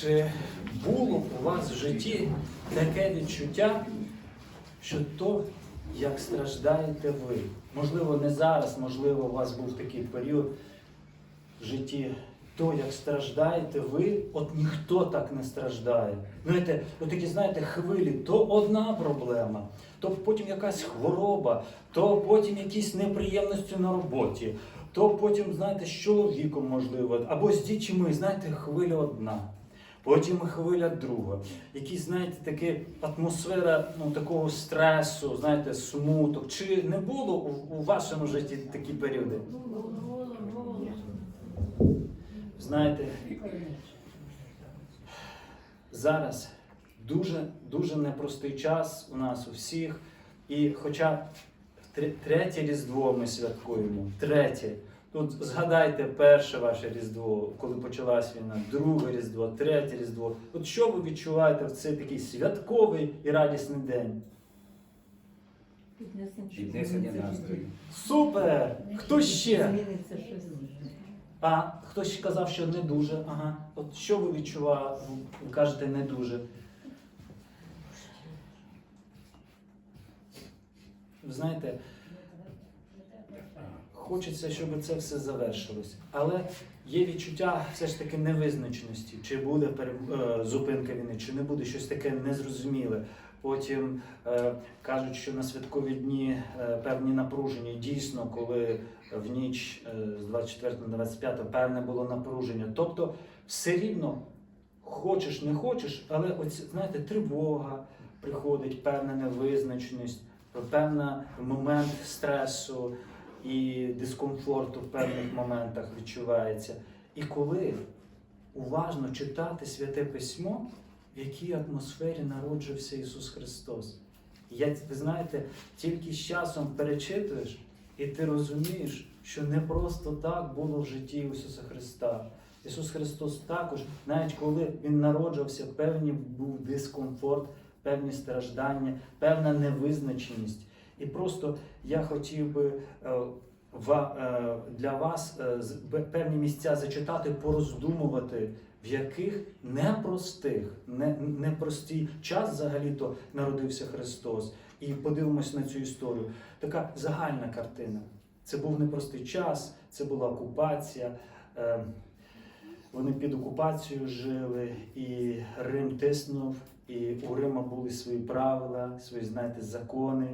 Чи було у вас в житті таке відчуття, що то, як страждаєте ви? Можливо, не зараз, можливо, у вас був такий період в житті. То, як страждаєте ви, от ніхто так не страждає. Знаєте, от такі, знаєте, хвилі, то одна проблема, то потім якась хвороба, то потім якісь неприємності на роботі, то потім, знаєте, з чоловіком можливо, або з дітьми, знаєте, хвиля одна. Потім хвиля друга. Якісь, знаєте, таке атмосфера ну, такого стресу, знаєте, смуток. Чи не було у, у вашому житті такі періоди? Знаєте, зараз дуже дуже непростий час у нас у всіх. І хоча тре- третє Різдво ми святкуємо, третє. Тут згадайте перше ваше Різдво, коли почалась війна, друге Різдво, третє Різдво. От що ви відчуваєте в цей такий святковий і радісний день? Піднесення настрою. Супер! Хто ще? Зміниться щось. А хтось ще казав, що не дуже. Ага. От що ви відчуваєте? Ви кажете не дуже. Ви знаєте, хочеться, щоб це все завершилось. Але є відчуття все ж таки невизначеності, чи буде е, зупинка війни, чи не буде щось таке незрозуміле. Потім е, кажуть, що на святкові дні е, певні напруження. Дійсно, коли в ніч е, з 24 на 25 певне було напруження. Тобто, все рівно хочеш, не хочеш, але оці, знаєте, тривога приходить, певна невизначеність, певний момент стресу і дискомфорту в певних моментах відчувається. І коли уважно читати святе письмо, в якій атмосфері народжився Ісус Христос. Я, ви знаєте, тільки з часом перечитуєш, і ти розумієш, що не просто так було в житті Ісуса Христа. Ісус Христос також, навіть коли Він народжувався, певний був дискомфорт, певні страждання, певна невизначеність. І просто я хотів би е, е, для вас е, певні місця зачитати, пороздумувати, в яких непростих, не, непростий час взагалі-то народився Христос. І подивимось на цю історію. Така загальна картина. Це був непростий час, це була окупація. Вони під окупацією жили, і Рим тиснув, і у Рима були свої правила, свої, знаєте, закони.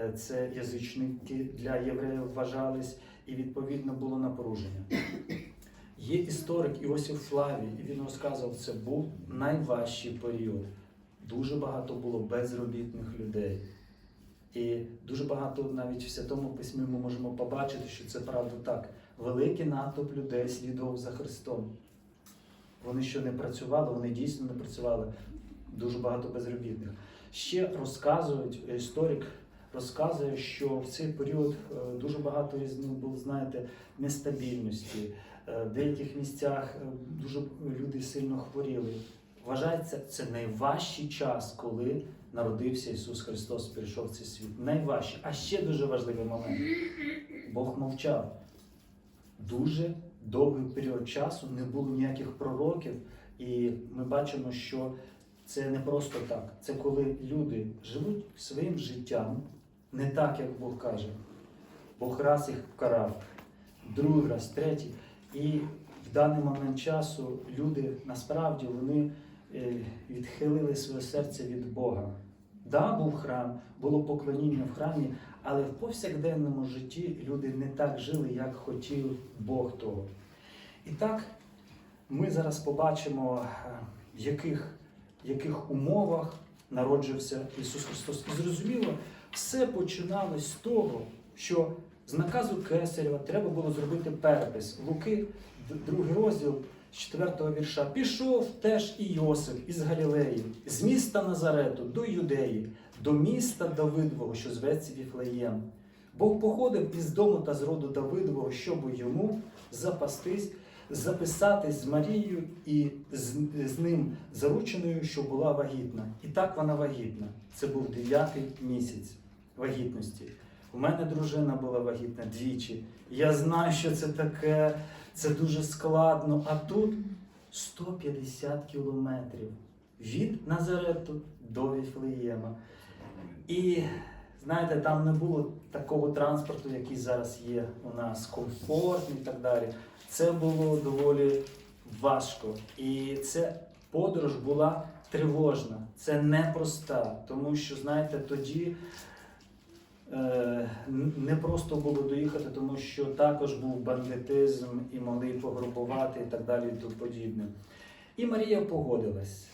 Е, Це язичники для євреїв вважались, і відповідно було напруження. Є історик Іосиф Флавій, і він розказував, це був найважчий період. Дуже багато було безробітних людей. І дуже багато навіть в Святому Письмі ми можемо побачити, що це правда так. Великий натовп людей слідував за Христом. Вони що не працювали, вони дійсно не працювали. Дуже багато безробітних. Ще розказують, історик розказує, що в цей період е, дуже багато із них було, знаєте, нестабільності. Е, В деяких місцях е, дуже люди сильно хворіли. Вважається, це найважчий час, коли народився Ісус Христос, прийшов в цей світ. Найважчий. А ще дуже важливий момент. Бог мовчав. Дуже довгий період часу не було ніяких пророків, і ми бачимо, що це не просто так. Це коли люди живуть своїм життям не так, як Бог каже. Бог раз їх вкарав, другий раз, третій. І в даний момент часу люди насправді вони е, відхилили своє серце від Бога. Да, був храм, було поклоніння в храмі, але в повсякденному житті люди не так жили, як хотів Бог того. І так, ми зараз побачимо, е, в яких, в яких умовах народжився Ісус Христос. І зрозуміло, все починалось з того, що з наказу Кесарєва треба було зробити перепис. Луки, другий розділ з 4 вірша. Пішов теж і Йосиф із Галілеї, з міста Назарету до Юдеї, до міста Давидового, що зветься Віфлеєм. Бог походив із дому та з роду Давидового, щоб йому запастись, записатись з Марією і з, з ним зарученою, що була вагітна. І так вона вагітна. Це був дев'ятий місяць вагітності. У мене дружина була вагітна двічі. Я знаю, що це таке, це дуже складно. А тут 150 кілометрів від Назарету до Віфлеєма. І знаєте, там не було такого транспорту, який зараз є у нас, комфортний і так далі. Це було доволі важко. І ця подорож була тривожна, це непроста, тому що, знаєте, тоді. Е, не просто було доїхати, тому що також був бандитизм і могли пограбувати і так далі і тому подібне. І Марія погодилась.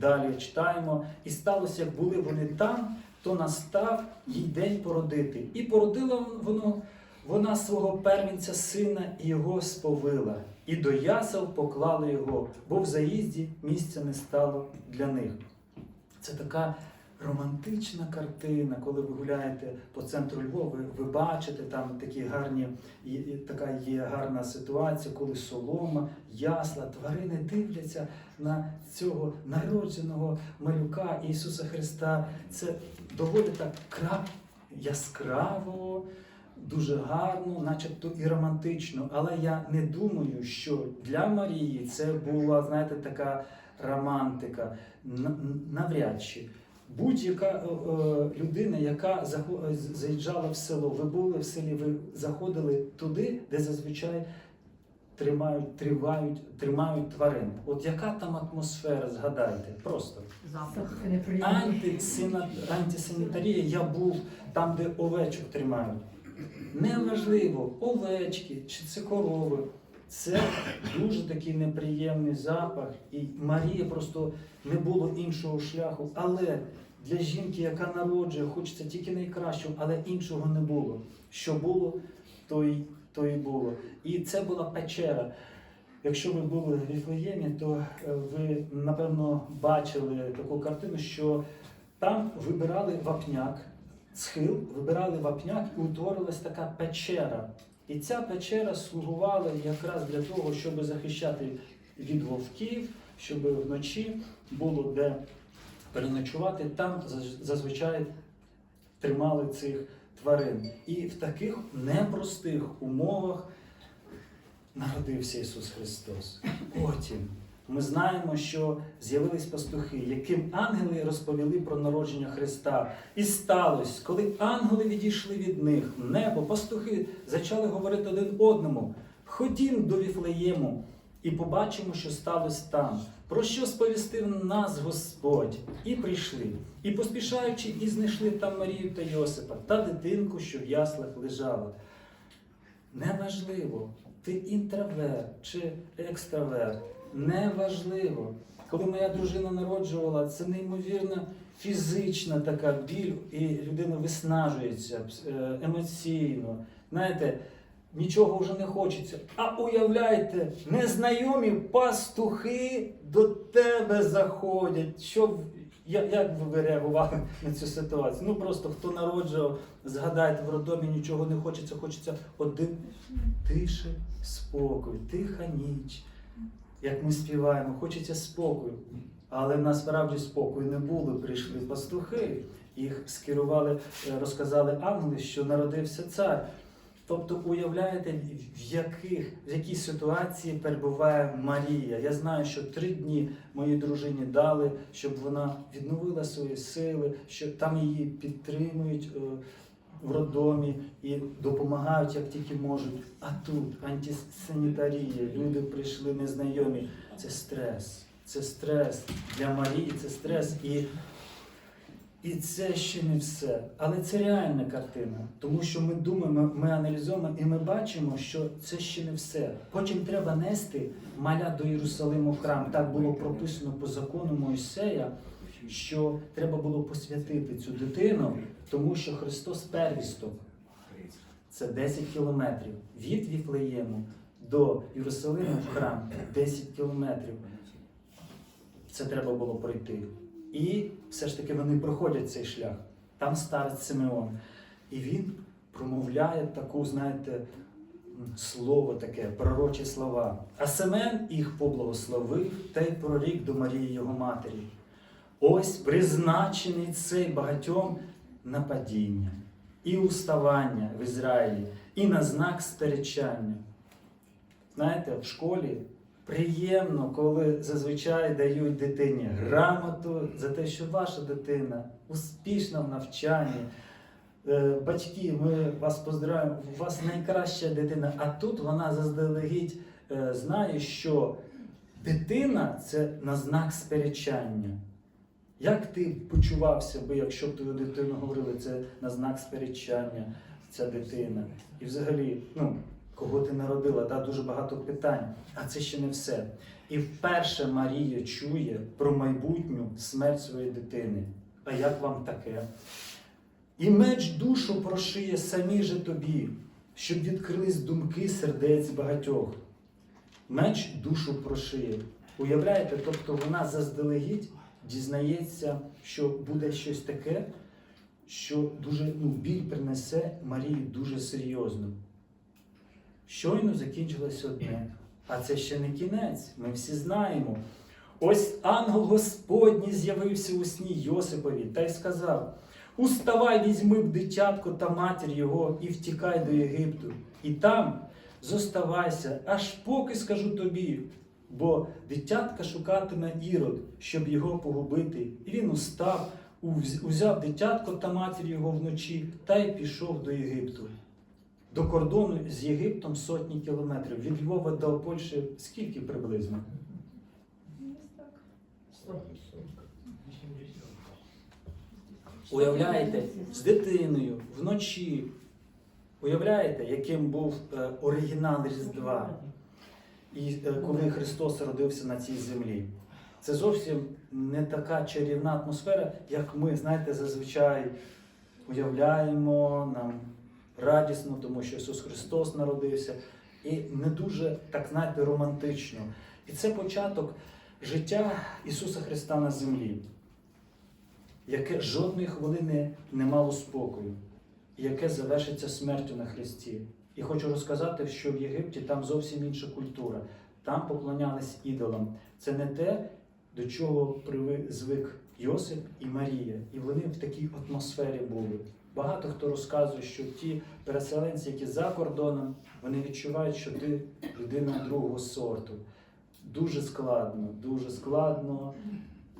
Далі читаємо. І сталося, як були вони там, то настав їй день породити. І породила воно, вона свого первенця сина і його сповила. І до ясел поклали його, бо в заїзді місця не стало для них. Це така романтична картина, коли ви гуляєте по центру Львова, ви, бачите там такі гарні, така є гарна ситуація, коли солома, ясла, тварини дивляться на цього народженого малюка Ісуса Христа. Це доволі так крап яскраво, дуже гарно, начебто і романтично. Але я не думаю, що для Марії це була, знаєте, така романтика. Навряд чи. Будь-яка е, е, людина, яка е, заїжджала в село, ви були в селі, ви заходили туди, де зазвичай тримають, тривають, тримають тварин. От яка там атмосфера, згадайте, просто. Запах. Антисина- антисанітарія, я був там, де овечок тримають. Неважливо, овечки чи це корови. Це дуже такий неприємний запах. І Марія просто не було іншого шляху. Але для жінки, яка народжує, хочеться тільки найкращого, але іншого не було. Що було, то й, то й було. І це була печера. Якщо ви були в Віфлеємі, то е, ви напевно бачили таку картину, що там вибирали вапняк, схил, вибирали вапняк і утворилась така печера. І ця печера слугувала якраз для того, щоб захищати від вовків, щоб вночі було де переночувати. Там зазвичай тримали цих тварин. І в таких непростих умовах народився Ісус Христос. Потім ми знаємо, що з'явились пастухи, яким ангели розповіли про народження Христа. І сталося, коли ангели відійшли від них в небо, пастухи почали говорити один одному: ходім до Віфлеєму і побачимо, що сталося там. Про що сповістив нас Господь? І прийшли, і поспішаючи, і знайшли там Марію та Йосипа та дитинку, що в яслах лежала. Неважливо, ти інтроверт чи екстраверт. Неважливо. Коли моя дружина народжувала, це неймовірна фізична така біль, і людина виснажується е, емоційно. Знаєте, нічого вже не хочеться. А уявляйте, незнайомі пастухи до тебе заходять. Що як ви реагували на цю ситуацію? Ну просто хто народжував, згадайте, в роддомі нічого не хочеться, хочеться один тише, спокій, тиха ніч. Як ми співаємо, хочеться спокою. Але насправді спокою не було. Прийшли пастухи, їх скерували, е, розказали ангели, що народився цар. Тобто, уявляєте, в яких в якій ситуації перебуває Марія. Я знаю, що три дні моїй дружині дали, щоб вона відновила свої сили, що там її підтримують е, в роддомі і допомагають як тільки можуть. А тут антисанітарія, люди прийшли незнайомі. Це стрес. Це стрес для Марії, це стрес. І і це ще не все. Але це реальна картина, тому що ми думаємо, ми аналізуємо і ми бачимо, що це ще не все. Потім треба нести маля до Єрусалиму в храм. Так було прописано по закону Мойсея, що треба було посвятити цю дитину, тому що Христос первісток. Це 10 кілометрів від Віфлеєму до Єрусалиму в храм 10 кілометрів. Це треба було пройти. І все ж таки вони проходять цей шлях. Там старець Симеон. І він промовляє таку, знаєте, слово таке, пророчі слова. А Семен їх поблагословив та й прорік до Марії його матері. Ось призначений цей багатьом на падіння і уставання в Ізраїлі, і на знак сперечання. Знаєте, в школі приємно, коли зазвичай дають дитині грамоту за те, що ваша дитина успішна в навчанні. Е, Батьки, ми вас поздравляємо, у вас найкраща дитина. А тут вона заздалегідь е, знає, що дитина це на знак сперечання. Як ти почувався би, якщо б твою дитину говорили, це на знак сперечання, ця дитина? І взагалі, ну, кого ти народила, да, дуже багато питань. А це ще не все. І вперше Марія чує про майбутню смерть своєї дитини. А як вам таке? І меч душу прошиє самі же тобі, щоб відкрились думки сердець багатьох. Меч душу прошиє. Уявляєте, тобто вона заздалегідь дізнається, що буде щось таке, що дуже ну, біль принесе Марії дуже серйозно. Щойно закінчилось одне, а це ще не кінець, ми всі знаємо. Ось ангел Господній з'явився у сні Йосипові та й сказав: Уставай, візьми б дитятко та матір його і втікай до Єгипту, і там зоставайся, аж поки скажу тобі. Бо дитятка шукатиме ірод, щоб його погубити. І він устав, узяв дитятко та матір його вночі та й пішов до Єгипту. До кордону з Єгиптом сотні кілометрів. Від Львова до Польщі скільки приблизно? Уявляєте, з дитиною вночі. Уявляєте, яким був е, оригінал Різдва, і е, коли Христос родився на цій землі. Це зовсім не така чарівна атмосфера, як ми, знаєте, зазвичай уявляємо нам радісно, тому що Ісус Христос народився, і не дуже, так знаєте, романтично. І це початок життя Ісуса Христа на землі яке жодної хвилини не мало спокою, яке завершиться смертю на Христі. І хочу розказати, що в Єгипті там зовсім інша культура. Там поклонялись ідолам. Це не те, до чого звик Йосип і Марія. І вони в такій атмосфері були. Багато хто розказує, що ті переселенці, які за кордоном, вони відчувають, що ти людина другого сорту. Дуже складно, дуже складно.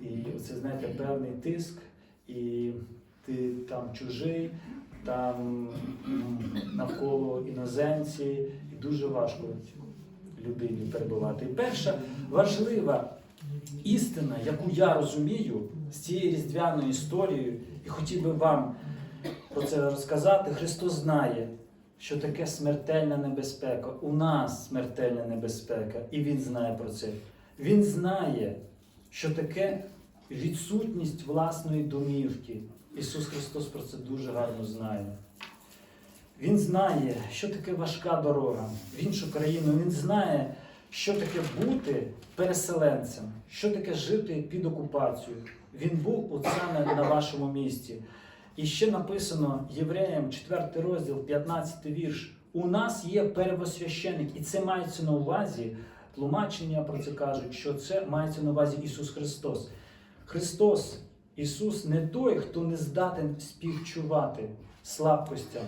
І це, знаєте, певний тиск, і ти там чужий, там навколо іноземці, і дуже важко людині перебувати. І перша важлива істина, яку я розумію з цією різдвяною історією, і хотів би вам про це розказати, Христос знає, що таке смертельна небезпека. У нас смертельна небезпека, і Він знає про це. Він знає, що таке відсутність власної домівки. Ісус Христос про це дуже гарно знає. Він знає, що таке важка дорога в іншу країну. Він знає, що таке бути переселенцем, що таке жити під окупацією. Він був от саме на вашому місці. І ще написано Євреям, 4 розділ, 15 вірш. У нас є первосвященик, і це мається на увазі. Тлумачення про це кажуть, що це мається на увазі Ісус Христос. Христос, Ісус не той, хто не здатен співчувати слабкостям.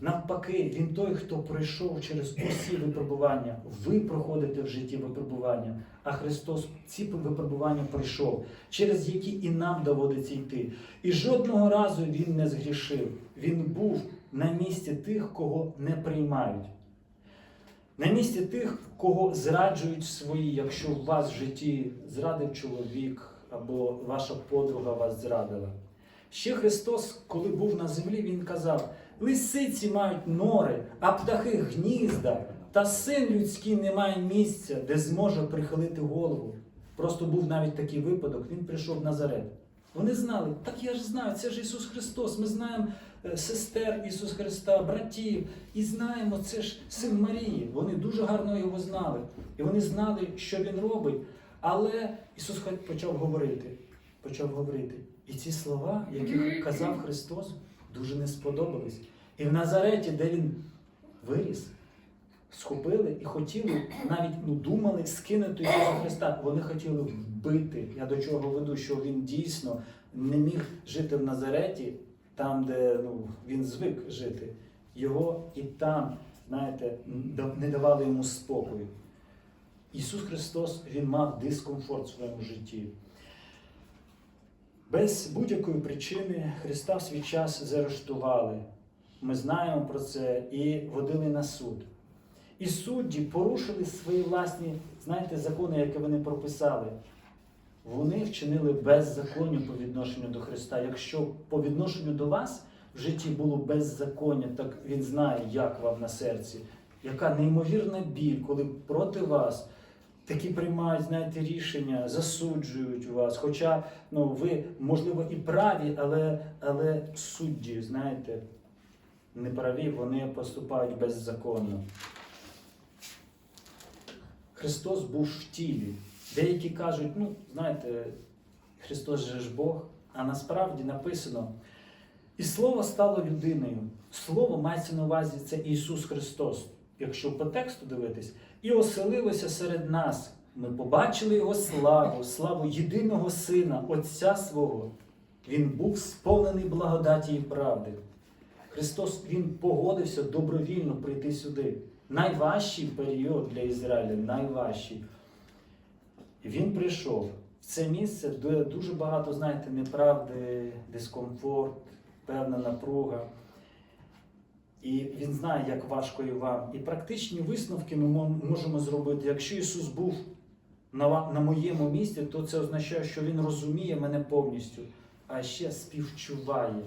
Навпаки, Він той, хто пройшов через усі випробування. Ви проходите в житті випробування, а Христос ці випробування пройшов, через які і нам доводиться йти. І жодного разу Він не згрішив. Він був на місці тих, кого не приймають. На місці тих, кого зраджують свої, якщо в вас в житті зрадив чоловік або ваша подруга вас зрадила. Ще Христос, коли був на землі, Він казав: лисиці мають нори, а птахи гнізда, та син людський не має місця, де зможе прихилити голову. Просто був навіть такий випадок, він прийшов в Назарет. Вони знали, так я ж знаю, це ж Ісус Христос. Ми знаємо е, сестер Ісуса Христа, братів, і знаємо, це ж син Марії. Вони дуже гарно його знали. І вони знали, що він робить. Але Ісус почав говорити, почав говорити. І ці слова, які казав Христос, дуже не сподобались. І в Назареті, де він виріс, схопили і хотіли, навіть ну, думали скинути Ісуса Христа. Вони хотіли вбити. Я до чого веду, що він дійсно не міг жити в Назареті, там, де ну, він звик жити. Його і там, знаєте, не давали йому спокою. Ісус Христос Він мав дискомфорт в своєму житті. Без будь-якої причини Христа в свій час заарештували. Ми знаємо про це і водили на суд. І судді порушили свої власні, знаєте, закони, які вони прописали. Вони вчинили беззаконня по відношенню до Христа. Якщо по відношенню до вас в житті було беззаконня, так Він знає, як вам на серці. Яка неймовірна біль, коли проти вас такі приймають, знаєте, рішення, засуджують вас. Хоча ну, ви, можливо, і праві, але, але судді, знаєте, не праві, вони поступають беззаконно. Христос був в тілі. Деякі кажуть, ну, знаєте, Христос же ж Бог, а насправді написано, і Слово стало людиною. Слово мається на увазі це Ісус Христос. Якщо по тексту дивитись, і оселилося серед нас. Ми побачили Його славу, славу єдиного Сина, Отця свого. Він був сповнений благодаті і правди. Христос Він погодився добровільно прийти сюди. Найважчий період для Ізраїля, найважчий. Він прийшов в це місце, де дуже багато, знаєте, неправди, дискомфорт, певна напруга. І він знає, як важко і вам. І практичні висновки ми можемо зробити. Якщо Ісус був на, моєму місці, то це означає, що Він розуміє мене повністю, а ще співчуває.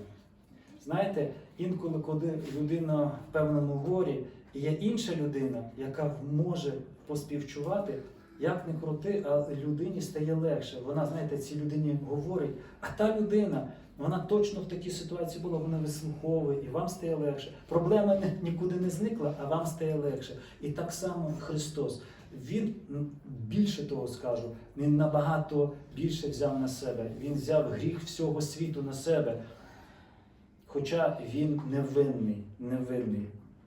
Знаєте, інколи, коли людина в певному горі, є інша людина, яка може поспівчувати, як не крути, а людині стає легше. Вона, знаєте, цій людині говорить, а та людина, вона точно в такій ситуації була, вона вислуховує, і вам стає легше. Проблема нікуди не зникла, а вам стає легше. І так само Христос. Він більше того скажу, він набагато більше взяв на себе. Він взяв гріх всього світу на себе. Хоча він невинний, невинний.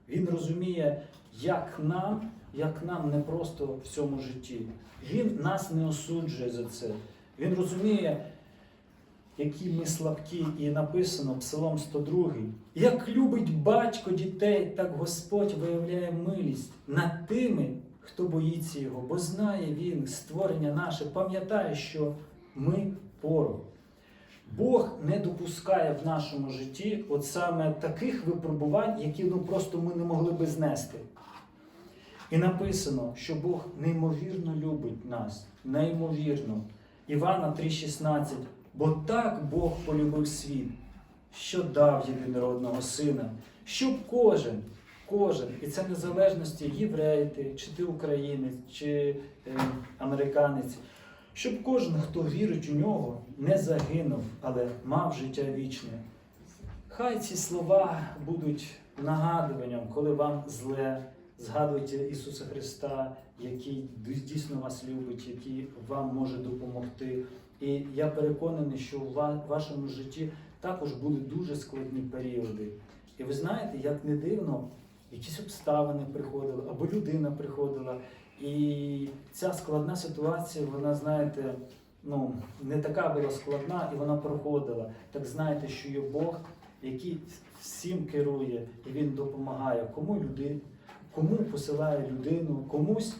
Він розуміє, як нам, як нам не просто в цьому житті. Він нас не осуджує за це. Він розуміє, які ми слабкі, і написано Псалом 102. Як любить батько дітей, так Господь виявляє милість над тими, хто боїться його, бо знає він створення наше, пам'ятає, що ми порох. Бог не допускає в нашому житті от саме таких випробувань, які ну, просто ми не могли би знести. І написано, що Бог неймовірно любить нас, неймовірно. Івана 3,16. Бо так Бог полюбив світ, що дав єдинородного сина, щоб кожен, кожен, і це незалежності єврей ти, чи ти українець, чи е, американець, щоб кожен, хто вірить у нього, не загинув, але мав життя вічне. Хай ці слова будуть нагадуванням, коли вам зле. Згадуйте Ісуса Христа, який дійсно вас любить, який вам може допомогти. І я переконаний, що у вашому житті також будуть дуже складні періоди. І ви знаєте, як не дивно, якісь обставини приходили, або людина приходила. І ця складна ситуація, вона, знаєте, ну, не така була складна, і вона проходила. Так знаєте, що є Бог, який всім керує, і Він допомагає, кому люди, кому посилає людину, комусь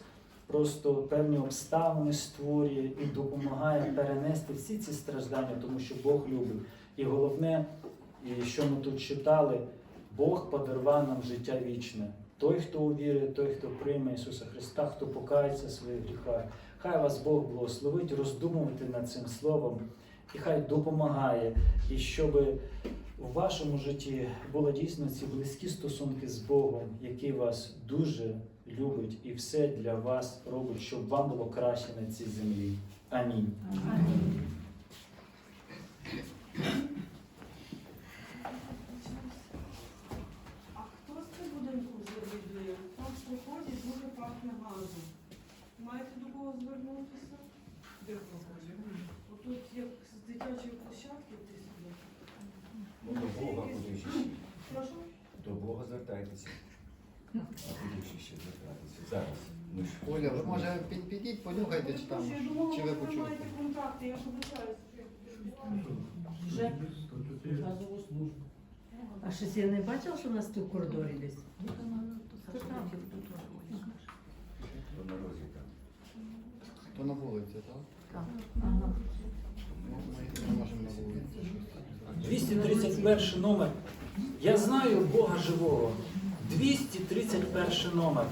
просто певні обставини створює і допомагає перенести всі ці страждання, тому що Бог любить. І головне, що ми тут читали, Бог подарував нам життя вічне. Той, хто увірить, той, хто прийме Ісуса Христа, хто покається своїх гріхах. Хай вас Бог благословить, роздумувати над цим словом, і хай допомагає, і щоб у вашому житті були дійсно ці близькі стосунки з Богом, який вас дуже любить і все для вас робить, щоб вам було краще на цій землі. Амінь. А хто з цим будинку завідує? Там в проході дуже пахне газом. Маєте до кого звернутися? Де проході? Отут як з дитячої площадки ти сюди. Ну, до Бога? Прошу? До Бога звертайтеся. А куди ще звертатися? Зараз. Ми ж Оля, ви може під- підіть, понюхайте, чи там, Я думала, чи ви ви почуєте. маєте контакти, я. Вже газову службу. А щось я не бачила, що в нас тут в коридорі десь. по дорозі там. То на вулиці, так? Так. Ага. Ну, Ми не можемо на вулиці. 231 номер. Я знаю Бога живого. 231 номер.